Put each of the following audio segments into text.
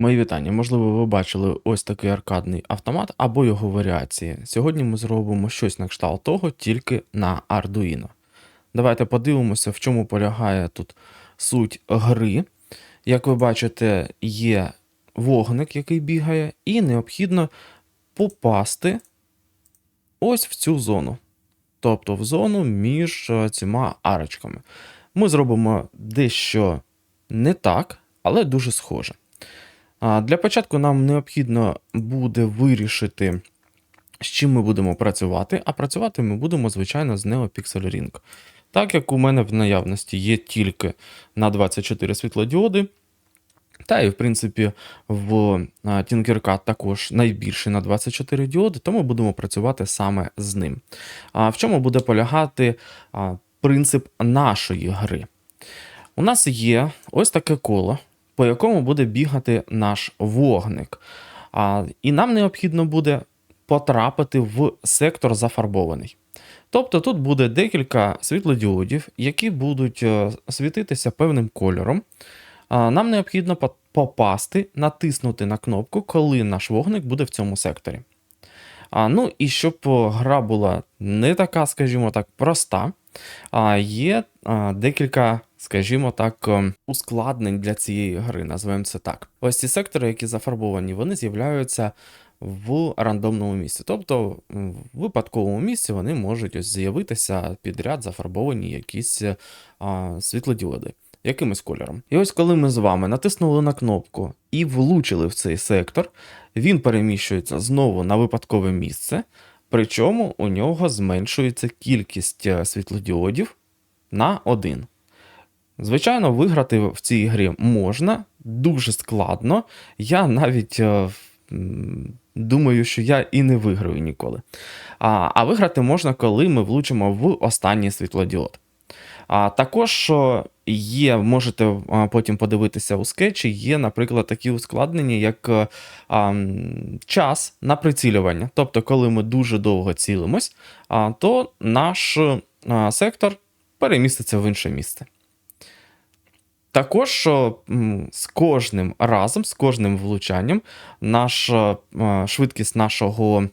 Мої вітання. Можливо, ви бачили ось такий аркадний автомат або його варіації. Сьогодні ми зробимо щось на кшталт того, тільки на Arduino. Давайте подивимося, в чому полягає тут суть гри. Як ви бачите, є вогник, який бігає, і необхідно попасти ось в цю зону. Тобто в зону між е, цими арочками. Ми зробимо дещо не так, але дуже схоже. Для початку нам необхідно буде вирішити, з чим ми будемо працювати, а працювати ми будемо, звичайно, з NeoPixel Ring. Так як у мене в наявності є тільки на 24 світлодіоди, та і, в принципі, в Tinkercad також найбільший на 24 діоди, тому будемо працювати саме з ним. А в чому буде полягати принцип нашої гри? У нас є ось таке коло, по якому буде бігати наш вогник. А, І нам необхідно буде потрапити в сектор зафарбований. Тобто тут буде декілька світлодіодів, які будуть е, світитися певним кольором. А, Нам необхідно попасти, натиснути на кнопку, коли наш вогник буде в цьому секторі. А, ну і щоб гра була не така, скажімо так, проста, а, є а, декілька, скажімо так, ем, ускладнень для цієї гри, називаємо це так. Ось ці сектори, які зафарбовані, вони з'являються в рандомному місці. Тобто в випадковому місці вони можуть ось з'явитися підряд зафарбовані якісь е, а, світлодіоди. Якимось кольором. І ось коли ми з вами натиснули на кнопку і влучили в цей сектор, він переміщується знову на випадкове місце, причому у нього зменшується кількість е, світлодіодів на один. Звичайно, виграти в цій грі можна, дуже складно. Я навіть е, думаю, що я і не виграю ніколи. А, а виграти можна, коли ми влучимо в останній світлодіод. А також є, можете потім подивитися у скетчі, є, наприклад, такі ускладнення, як е, а, час на прицілювання. Тобто, коли ми дуже довго цілимось, а, то наш а, сектор переміститься в інше місце. Також о, м, з кожним разом, з кожним влучанням, наша швидкість нашого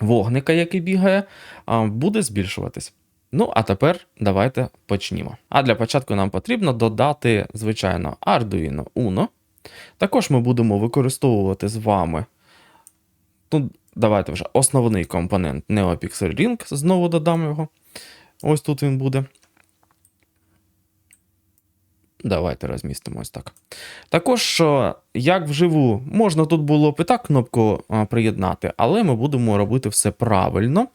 вогника, який бігає, буде збільшуватись. Ну, а тепер давайте почнімо. А для початку нам потрібно додати, звичайно, Arduino Uno. Також ми будемо використовувати з вами. Ну, давайте вже основний компонент NeoPixel Ring. Знову додам його. Ось тут він буде. Давайте розмістимо ось так. Також, е, як вживу, можна тут було б і так кнопку е, приєднати, але ми будемо робити все правильно.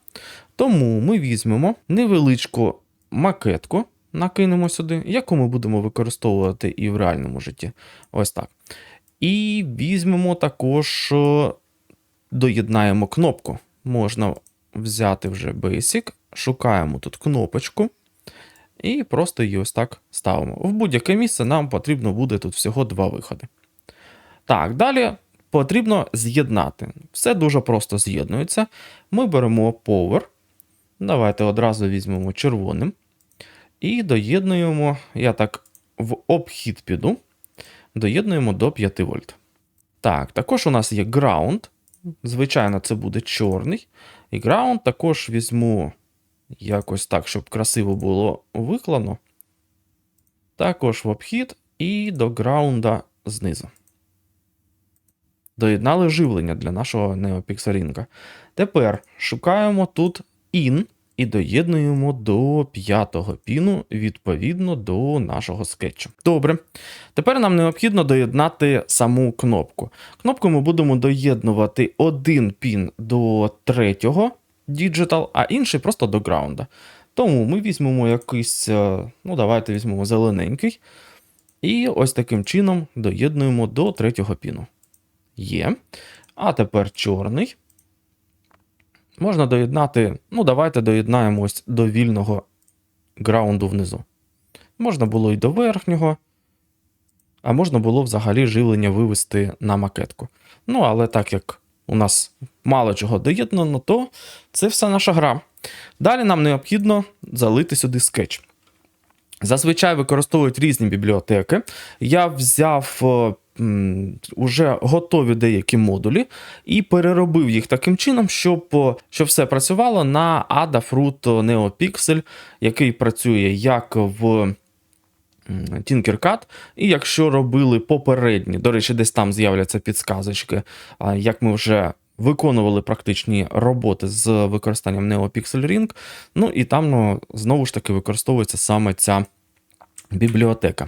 Тому ми візьмемо невеличку макетку, накинемо сюди, яку ми будемо використовувати і в реальному житті. Ось так. І візьмемо також, е, доєднаємо кнопку. Можна взяти вже Basic, шукаємо тут кнопочку. І просто її ось так ставимо. В будь-яке місце нам потрібно буде тут всього два виходи. Так, далі потрібно з'єднати. Все дуже просто з'єднується. Ми беремо Power. Давайте одразу візьмемо червоним. І доєднуємо, я так в обхід піду. Доєднуємо до 5 вольт. Так, також у нас є Ground. Звичайно, це буде чорний. І Ground також візьму якось так, щоб красиво було виклано. Також в обхід і до граунда знизу. Доєднали живлення для нашого неопіксарінка. Тепер шукаємо тут IN і доєднуємо до п'ятого піну відповідно до нашого скетчу. Добре. Тепер нам необхідно доєднати саму кнопку. Кнопку ми будемо доєднувати один пін до третього Digital, а інший просто до граунда. Тому ми візьмемо якийсь, е, ну давайте візьмемо зелененький. І ось таким чином доєднуємо до третього піну. Є. А тепер чорний. Можна доєднати, ну, давайте доєднаємо ось до вільного граунду внизу. Можна було і до верхнього, а можна було взагалі живлення вивести на макетку. Ну, але так як у нас мало чого доєднано, то це вся наша гра. Далі нам необхідно залити сюди скетч. Зазвичай використовують різні бібліотеки. Я взяв е, м, уже готові деякі модулі і переробив їх таким чином, щоб, щоб все працювало на Adafruit NeoPixel, який працює як в Tinkercad, і якщо робили попередні, до речі, десь там з'являться підсказочки, як ми вже виконували практичні роботи з використанням NeoPixel Ring, ну і там ну, знову ж таки використовується саме ця бібліотека.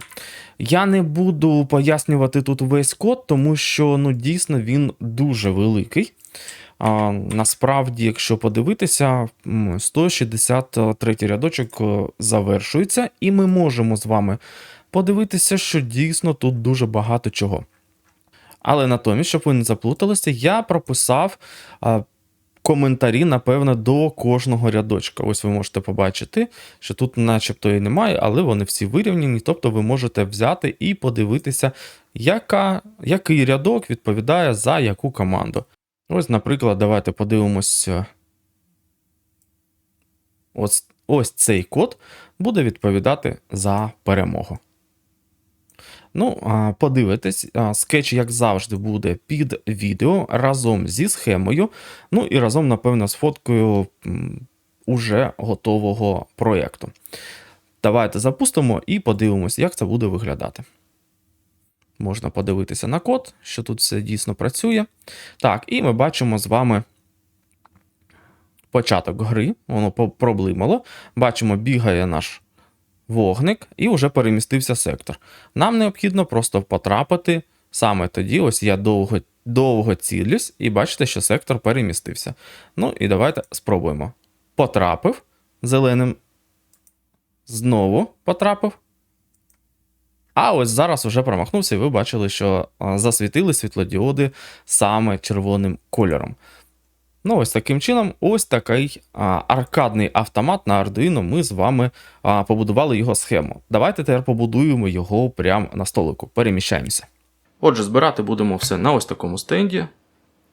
Я не буду пояснювати тут весь код, тому що ну, дійсно він дуже великий. А, насправді, якщо подивитися, 163 рядочок е, завершується, і ми можемо з вами подивитися, що дійсно тут дуже багато чого. Але натомість, щоб ви не заплуталися, я прописав коментарі, напевно, до кожного рядочка. Ось ви можете побачити, що тут, начебто, і немає, але вони всі вирівняні. Тобто ви можете взяти і подивитися, яка, який рядок відповідає за яку команду. Ось, наприклад, давайте подивимося. Ось, ось цей код буде відповідати за перемогу. Ну, а, подивитесь, скетч, як завжди, буде під відео разом зі схемою, ну і разом, напевно, з фоткою уже готового проєкту. Давайте запустимо і подивимось, як це буде виглядати. Можна подивитися на код, що тут все дійсно працює. Так, і ми бачимо з вами початок гри, воно проблимало. Бачимо, бігає наш вогник і вже перемістився сектор. Нам необхідно просто потрапити саме тоді. Ось я довго, довго цілюсь, і бачите, що сектор перемістився. Ну і давайте спробуємо. Потрапив зеленим. Знову потрапив. А ось зараз вже промахнувся, і ви бачили, що засвітили світлодіоди саме червоним кольором. Ну, ось таким чином, ось такий а, аркадний автомат на Arduino. Ми з вами а, побудували його схему. Давайте тепер побудуємо його прямо на столику. Переміщаємося. Отже, збирати будемо все на ось такому стенді.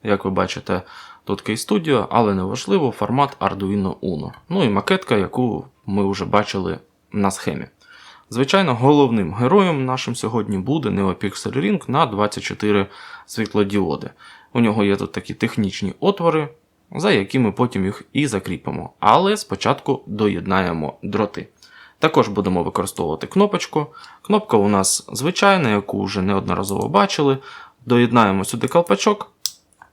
Як ви бачите, тут Case Studio, але неважливо, формат Arduino Uno. Ну і макетка, яку ми вже бачили на схемі. Звичайно, головним героєм нашим сьогодні буде NeoPixel Ring на 24 світлодіоди. У нього є тут такі технічні отвори, за які ми потім їх і закріпимо. Але спочатку доєднаємо дроти. Також будемо використовувати кнопочку. Кнопка у нас звичайна, яку вже неодноразово бачили. Доєднаємо сюди колпачок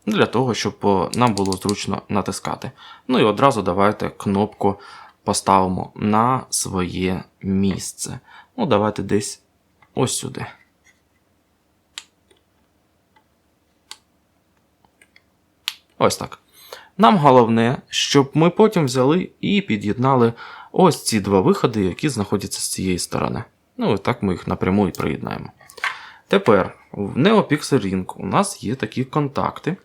для того, щоб нам було зручно натискати. Ну і одразу давайте кнопку поставимо на своє місце. Ну, давайте десь ось сюди. Ось так. Нам головне, щоб ми потім взяли і під'єднали ось ці два виходи, які знаходяться з цієї сторони. Ну, і так ми їх напряму і приєднаємо. Тепер в NeoPixel Ring у нас є такі контакти.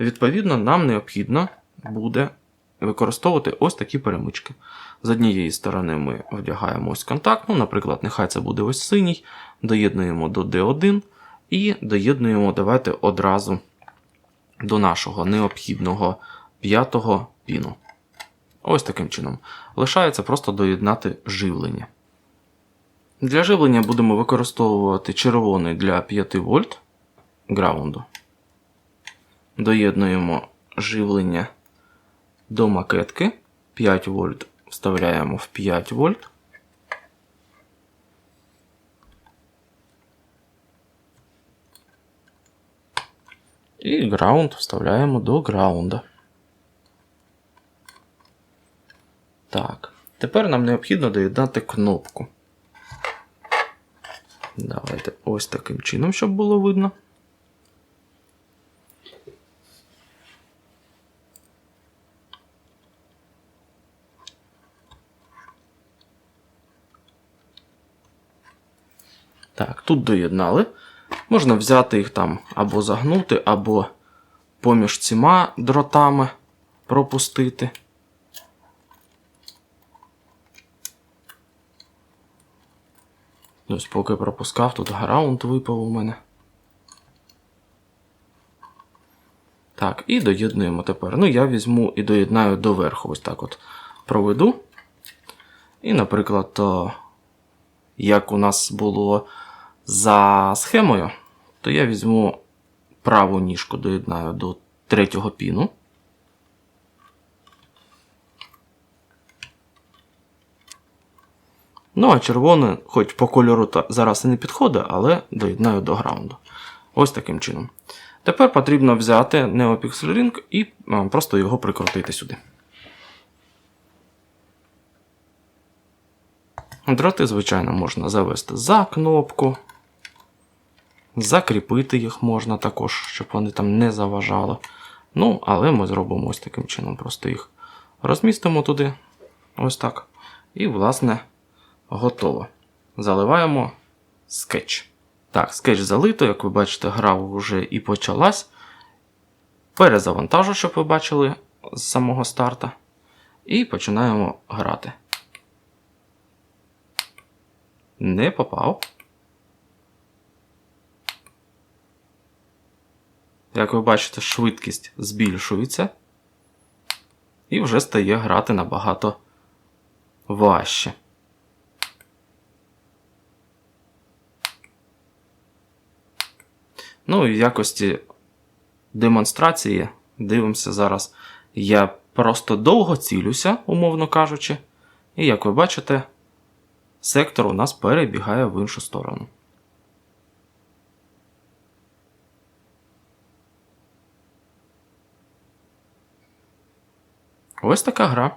Відповідно, нам необхідно буде використовувати ось такі перемички. З однієї сторони ми вдягаємо ось контакт, ну, наприклад, нехай це буде ось синій, доєднуємо до D1 і доєднуємо давайте одразу до нашого необхідного п'ятого піну. Ось таким чином. Лишається просто доєднати живлення. Для живлення будемо використовувати червоний для 5 вольт граунду. Доєднуємо живлення до макетки. 5 вольт вставляємо в 5 вольт. І граунд вставляємо до граунда. Так. Тепер нам необхідно доєднати кнопку. Давайте ось таким чином, щоб було видно. Так, тут доєднали. Можна взяти їх там або загнути, або поміж цими дротами пропустити. Ось поки пропускав, тут граунд випав у мене. Так, і доєднуємо тепер. Ну, я візьму і доєднаю доверху. Ось так от проведу. І, наприклад, як у нас було за схемою, то я візьму праву ніжку, доєднаю до третього піну. Ну, а червоне, хоч по кольору зараз і не підходить, але доєднаю до граунду. Ось таким чином. Тепер потрібно взяти NeoPixel Ring і просто його прикрутити сюди. Дроти, звичайно, можна завести за кнопку. Закріпити їх можна також, щоб вони там не заважали. Ну, але ми зробимо ось таким чином. Просто їх розмістимо туди. Ось так. І, власне, готово. Заливаємо скетч. Так, скетч залито, як ви бачите, гра вже і почалась. Перезавантажу, щоб ви бачили з самого старта. І починаємо грати. Не попав. Як ви бачите, швидкість збільшується. І вже стає грати набагато важче. Ну і в якості демонстрації дивимося зараз. Я просто довго цілюся, умовно кажучи. І як ви бачите, сектор у нас перебігає в іншу сторону. Ось така гра.